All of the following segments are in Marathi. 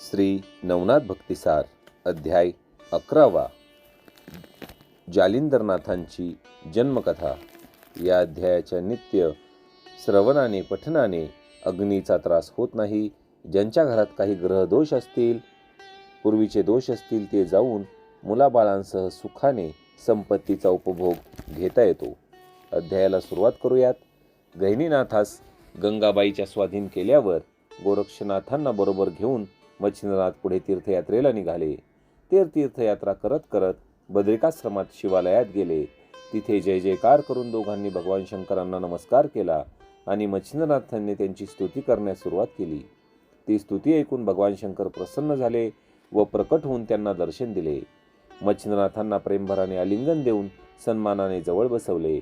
श्री नवनाथ भक्तिसार अध्याय अकरावा. जालिंदरनाथांची जन्मकथा. या अध्यायाच्या नित्य श्रवणाने पठनाने अग्नीचा त्रास होत नाही. ज्यांच्या घरात काही ग्रहदोष असतील पूर्वीचे दोष असतील ते जाऊन मुलाबाळांसह सुखाने संपत्तीचा उपभोग घेता येतो. अध्यायाला सुरुवात करूयात. गहिनीनाथास गंगाबाईच्या स्वाधीन केल्यावर गोरक्षनाथांना बरोबर घेऊन मच्छिंद्रनाथ पुढे तीर्थयात्रेला निघाले. ते तीर्थयात्रा करत करत बद्रिकाश्रमात शिवालयात गेले. तिथे जय जयकार करून दोघांनी भगवान शंकरांना नमस्कार केला आणि मच्छिंद्रनाथांनी त्यांची स्तुती करण्यास सुरुवात केली. ती स्तुती ऐकून भगवान शंकर प्रसन्न झाले व प्रकट होऊन त्यांना दर्शन दिले. मच्छिंद्रनाथांना प्रेमभराने आलिंगन देऊन सन्मानाने जवळ बसवले.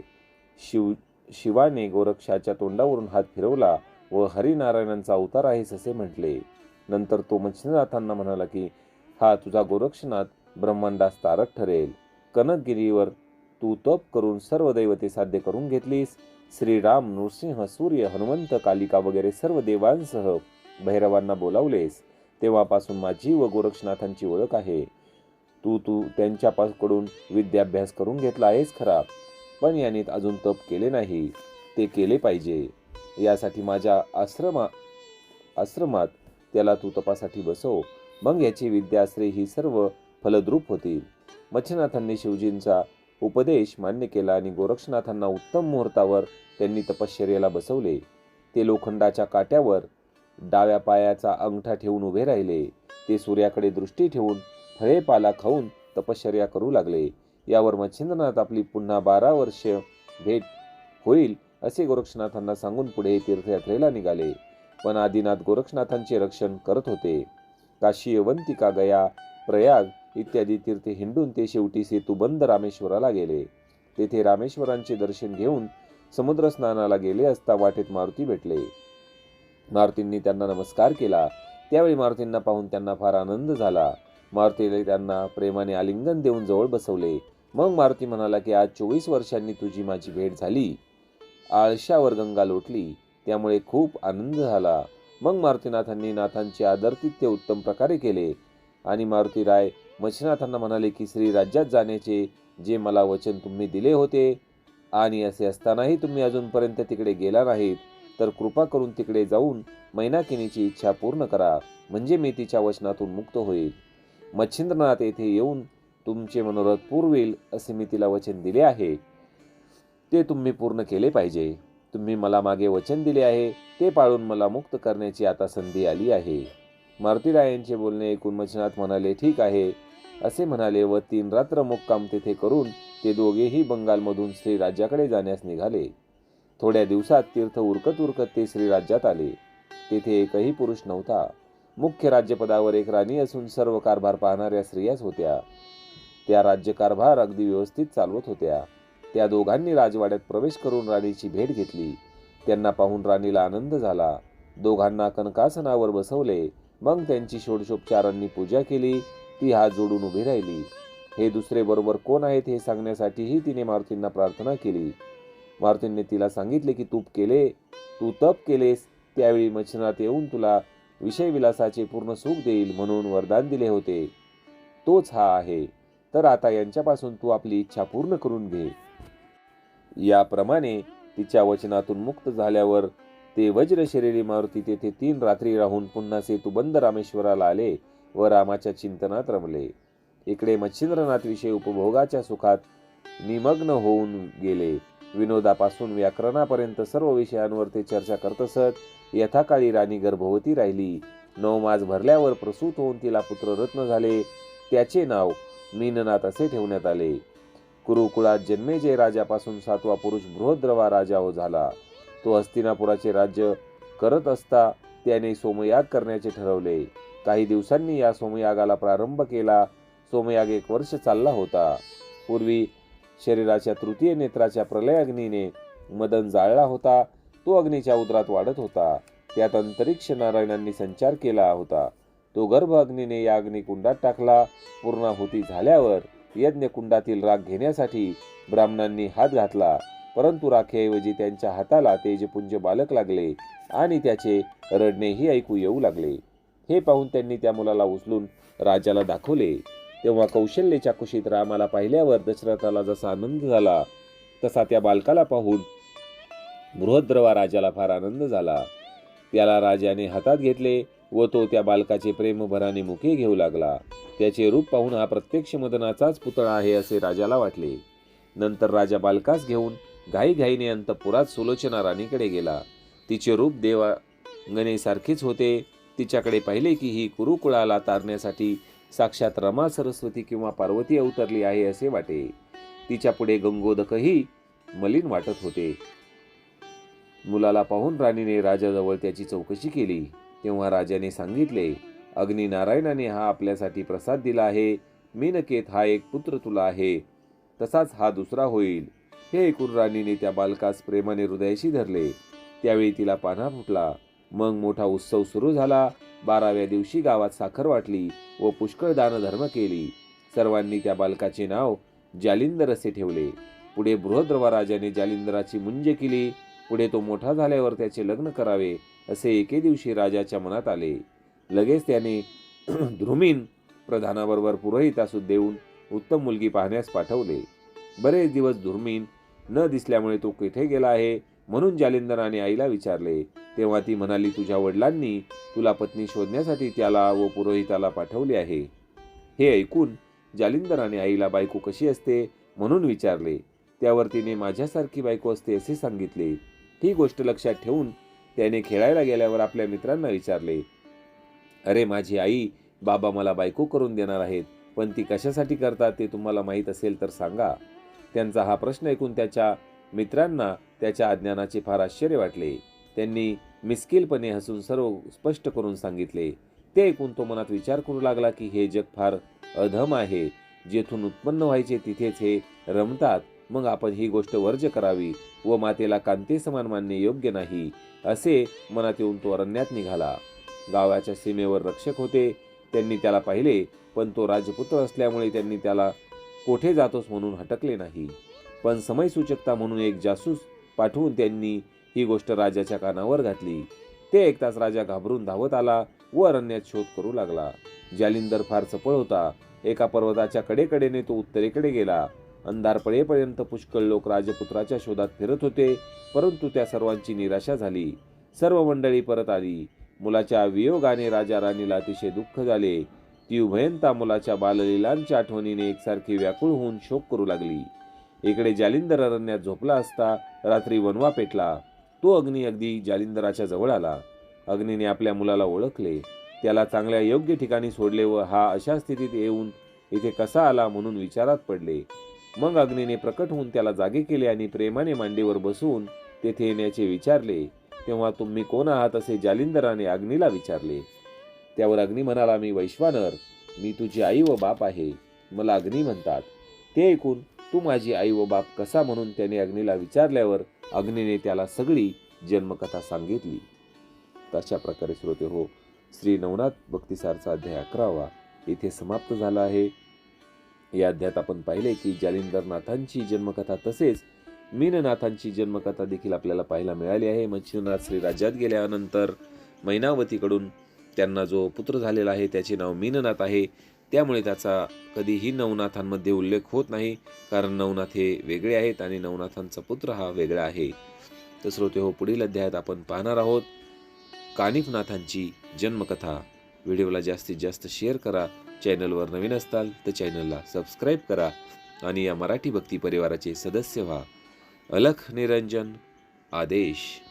शिव शिवाने गोरक्षाच्या तोंडावरून हात फिरवला व हरिनारायणांचा अवतार आहेस असे म्हटले. नंतर तो मच्छिंद्रनाथांना म्हणाला की हा तुझा गोरक्षनाथ ब्रह्मांडास तारक ठरेल. कनकगिरीवर तू तप करून सर्व दैवते साध्य करून घेतलीस. श्रीराम नृसिंह सूर्य हनुमंत कालिका वगैरे सर्व देवांसह भैरवांना बोलावलेस तेव्हापासून माझी व गोरक्षनाथांची ओळख आहे. तू तू त्यांच्याकडून विद्याभ्यास करून घेतला आहेस खरा पण याने अजून तप केले नाही. ते केले पाहिजे. यासाठी माझ्या आश्रमा आश्रमात त्याला तू तपासाठी बसव. मग याची विद्याश्री ही सर्व फलद्रूप होतील. मच्छनाथांनी शिवजींचा उपदेश मान्य केला आणि गोरक्षनाथांना उत्तम मुहूर्तावर त्यांनी तपश्चर्याला बसवले. ते लोखंडाच्या काट्यावर डाव्या पायाचा अंगठा ठेवून उभे राहिले. ते सूर्याकडे दृष्टी ठेवून फळे पाला खाऊन तपश्चर्या करू लागले. यावर मच्छिंद्रनाथ आपली पुन्हा बारा वर्ष भेट होईल असे गोरक्षनाथांना सांगून पुढे तीर्थयात्रेला निघाले. पण आदिनाथ गोरक्षनाथांचे रक्षण करत होते. काशी अवंतिका गया प्रयाग इत्यादी तीर्थे हिंडून ते शेवटी सेतुबंद रामेश्वराला गेले. तेथे रामेश्वरांचे दर्शन घेऊन समुद्र स्नानाला गेले असता वाटेत मारुती भेटले. मारुतींनी त्यांना नमस्कार केला. त्यावेळी मारुतींना पाहून त्यांना फार आनंद झाला. मारुतीने त्यांना प्रेमाने आलिंगन देऊन जवळ बसवले. मग मारुती म्हणाला की आज चोवीस वर्षांनी तुझी माझी भेट झाली. आळशावर गंगा लोटली. त्यामुळे खूप आनंद झाला. मग मारुतीनाथांनी नाथांचे आदरतिथ्य उत्तम प्रकारे केले. आणि मारुती राय मच्छनाथांना म्हणाले की श्री राज्यात जाण्याचे जे मला वचन तुम्ही दिले होते आणि असे असतानाही तुम्ही अजूनपर्यंत तिकडे गेला नाहीत तर कृपा करून तिकडे जाऊन मैनाकिनीची इच्छा पूर्ण करा. म्हणजे मी तिच्या वचनातून मुक्त होईल. मच्छिंद्रनाथ येथे येऊन तुमचे मनोरथ पुरवेल असे मी तिला वचन दिले आहे. ते तुम्ही पूर्ण केले पाहिजे. तुम्ही मला मागे वचन दिले आहे ते पाळून मला मुक्त करण्याची आता संधी आली आहे. मारुतीरायांचे बोलणे ऐकून मच्छनाथ म्हणाले ठीक आहे. असे म्हणाले व तीन रात्र मुक्काम तेथे करून ते दोघेही बंगालमधून श्रीराज्याकडे जाण्यास निघाले. थोड्या दिवसात तीर्थ उरकत उरकत ते श्रीराज्यात आले. तेथे एकही पुरुष नव्हता. मुख्य राज्यपदावर एक राणी असून सर्व कारभार पाहणाऱ्या स्त्रियाच होत्या. त्या राज्यकारभार अगदी व्यवस्थित चालवत होत्या. त्या दोघांनी राजवाड्यात प्रवेश करून राणीची भेट घेतली. त्यांना पाहून राणीला आनंद झाला. दोघांना कनकासनावर बसवले. मग त्यांची षोडशोपचारांनी पूजा केली. ती हात जोडून उभी राहिली. हे दुसरे बरोबर कोण आहेत हे सांगण्यासाठीही तिने मारुतींना प्रार्थना केली. मारुतींनी तिला सांगितले की तूप केले. तू तप केलेस. त्यावेळी मच्छनात येऊन तुला विषयविलासाचे पूर्ण सुख देईल म्हणून वरदान दिले होते. तोच हा आहे. तर आता यांच्यापासून तू आपली इच्छा पूर्ण करून घे. याप्रमाणे तिच्या वचनातून मुक्त झाल्यावर ते वज्र शरीरी मारुती तेथे तीन रात्री राहून पुन्हा सेतुबंद रामेश्वराला आले व रामाच्या चिंतनात रमले. इकडे मच्छिंद्रनाथविषयी उपभोगाच्या सुखात निमग्न होऊन गेले. विनोदापासून व्याकरणापर्यंत सर्व विषयांवर ते चर्चा करत असत. यथाकाळी राणी गर्भवती राहिली. नऊ मास भरल्यावर प्रसूत होऊन तिला पुत्ररत्न झाले. त्याचे नाव मीननाथ असे ठेवण्यात आले. कुरुकुळात जन्मेजय राजापासून सातवा पुरुष बृहद्रवा राजा हो झाला. तो हस्तिनापुराचे राज्य करत असता त्याने सोमयाग करण्याचे ठरवले. काही दिवसांनी या सोमयागाला प्रारंभ केला. सोमयाग एक वर्ष चालला होता. पूर्वी शरीराच्या तृतीय नेत्राच्या प्रलय अग्नीने मदन जाळला होता. तो अग्नीच्या उदरात वाढत होता. त्यात अंतरिक्ष नारायणांनी संचार केला होता. तो गर्भ अग्नीने या अग्निकुंडात टाकला. पूर्णाहुती झाल्यावर यज्ञकुंडातील राग घेण्यासाठी ब्राह्मणांनी हात घातला. परंतु राखेऐवजी त्यांच्या हाताला तेजपुंज बालक लागले आणि त्याचे रडणेही ऐकू येऊ लागले. हे पाहून त्यांनी त्या मुलाला उचलून राजाला दाखवले. तेव्हा कौशल्याच्या कुशीत रामाला पाहिल्यावर दशरथाला जसा आनंद झाला तसा त्या बालकाला पाहून बृहद्रवा राजाला फार आनंद झाला. त्याला राजाने हातात घेतले व तो त्या बालकाचे प्रेमभराने मुखे घेऊ लागला. त्याचे रूप पाहून हा प्रत्यक्ष मदनाचाच पुतळा आहे असे राजाला वाटले. नंतर राजा बालकास घेऊन घाईघाईने अंतपुरात सुलोचना राणीकडे गेला. तिचे रूप देवांगणेसारखेच होते. तिच्याकडे पाहिले की ही कुरुकुळाला तारण्यासाठी साक्षात रमा सरस्वती किंवा पार्वती अवतरली आहे असे वाटे. तिच्या पुढे गंगोदकही मलिन वाटत होते. मुलाला पाहून राणीने राजाजवळ त्याची चौकशी केली. तेव्हा राजाने सांगितले अग्निनारायणाने हा आपल्यासाठी प्रसाद दिला आहे. मीनकेत हा एक पुत्र तुला आहे. तसाच हा दुसरा होईल. हे ऐकून राणीने त्या बालकास प्रेमाने हृदयाशी धरले. त्यावेळी तिला पान्हा फुटला. मग मोठा उत्सव सुरू झाला. बाराव्या दिवशी गावात साखर वाटली व पुष्कळ दानधर्म केली. सर्वांनी त्या बालकाचे नाव जालिंदर असे ठेवले. पुढे बृहद्रवा राजाने जालिंदराची मुंज केली. पुढे तो मोठा झाल्यावर त्याचे लग्न करावे असे एके दिवशी राजाच्या मनात आले. लगेच त्याने ध्रुमीन प्रधानाबरोबर पुरोहितासू देऊन उत्तम मुलगी पाहण्यास पाठवले. बरेच दिवस धुर्मीन न दिसल्यामुळे तो कुठे गेला आहे म्हणून जालिंदराने आईला विचारले. तेव्हा ती म्हणाली तुझ्या वडिलांनी तुला पत्नी शोधण्यासाठी त्याला व पुरोहिताला पाठवले आहे. हे ऐकून जालिंदराने आईला बायको कशी असते म्हणून विचारले. त्यावर तिने माझ्यासारखी बायको असते असे सांगितले. ही गोष्ट लक्षात ठेवून त्याने खेळायला गेल्यावर आपल्या मित्रांना विचारले अरे माझी आई बाबा मला बायको करून देणार आहेत पण ती कशासाठी करतात ते तुम्हाला माहीत असेल तर सांगा. त्यांचा हा प्रश्न ऐकून त्याच्या मित्रांना त्याच्या अज्ञानाचे फार आश्चर्य वाटले. त्यांनी मिस्किलपणे हसून सर्व स्पष्ट करून सांगितले. ते ऐकून तो मनात विचार करू लागला की हे जग फार अधम आहे. जेथून उत्पन्न व्हायचे तिथेच हे रमतात. मग आपण ही गोष्ट वर्ज करावी व मातेला कांते समान मानणे योग्य नाही असे मनात येऊन तो अरण्यात निघाला. गावाच्या सीमेवर रक्षक होते. त्यांनी त्याला पाहिले पण तो राजपुत्र असल्यामुळे त्यांनी त्याला कोठे जातोस म्हणून हटकले नाही. पण समयसूचकता म्हणून एक जासूस पाठवून त्यांनी ही गोष्ट राजाच्या कानावर घातली. ते ऐकताच राजा घाबरून धावत आला व अरण्यात शोध करू लागला. जालिंदर फार चपळ होता. एका पर्वताच्या कडेकडेने तो उत्तरेकडे गेला. अंधार पडेपर्यंत पुष्कळ लोक राजपुत्राच्या शोधात फिरत होते परंतु त्या सर्वांची निराशा झाली. सर्व मंडळी परत आली. मुलाच्या वियोगाने राजा राणीला अतिशय दुःख झाले. ती उभयंता मुलाच्या बाललीलांच्या आठवणीने एकसारखी व्याकुळ होऊन शोक करू लागली. इकडे जालिंदर अरण्यात झोपला असता रात्री वनवा पेटला. तो अग्नी अगदी जालिंदराच्या जवळ आला. अग्नीने आपल्या मुलाला ओळखले. त्याला चांगल्या योग्य ठिकाणी सोडले व हा अशा स्थितीत येऊन इथे कसा आला म्हणून विचारात पडले. मग अग्नीने प्रकट होऊन त्याला जागे केले आणि प्रेमाने मांडीवर बसून तेथे येण्याचे विचारले. तेव्हा तुम्ही कोण आहात असे जालिंदराने अग्नीला विचारले. त्यावर अग्नी म्हणाला मी वैश्वानर. मी तुझी आई व बाप आहे. मला अग्नी म्हणतात. ते ऐकून तू माझी आई व बाप कसा? म्हणून त्याने अग्नीला विचारल्यावर अग्नीने त्याला सगळी जन्मकथा सांगितली. तशा प्रकारे श्रोते हो श्री नवनाथ भक्तिसारचा अध्याय अकरावा इथे समाप्त झाला आहे. या अध्यायात आपण पाहिले की जालिंदरनाथांची जन्मकथा तसेच मीननाथांची जन्मकथा देखील आपल्याला पाहायला मिळाली आहे. मच्छिंद्रनाथ श्री राज्यात गेल्यानंतर मैनावतीकडून त्यांना जो पुत्र झालेला आहे त्याचे नाव मीननाथ आहे. त्यामुळे त्याचा कधीही नवनाथांमध्ये उल्लेख होत नाही कारण नवनाथ हे वेगळे आहेत आणि नवनाथांचा पुत्र हा वेगळा आहे. तर श्रोते हो पुढील अध्यायात आपण पाहणार आहोत कानिफनाथांची जन्मकथा. व्हिडिओला जास्तीत जास्त शेअर करा. चॅनलवर नवीन असताल तर चॅनलला सबस्क्राईब करा आणि या मराठी भक्ती परिवाराचे सदस्य व्हा. अलख निरंजन आदेश.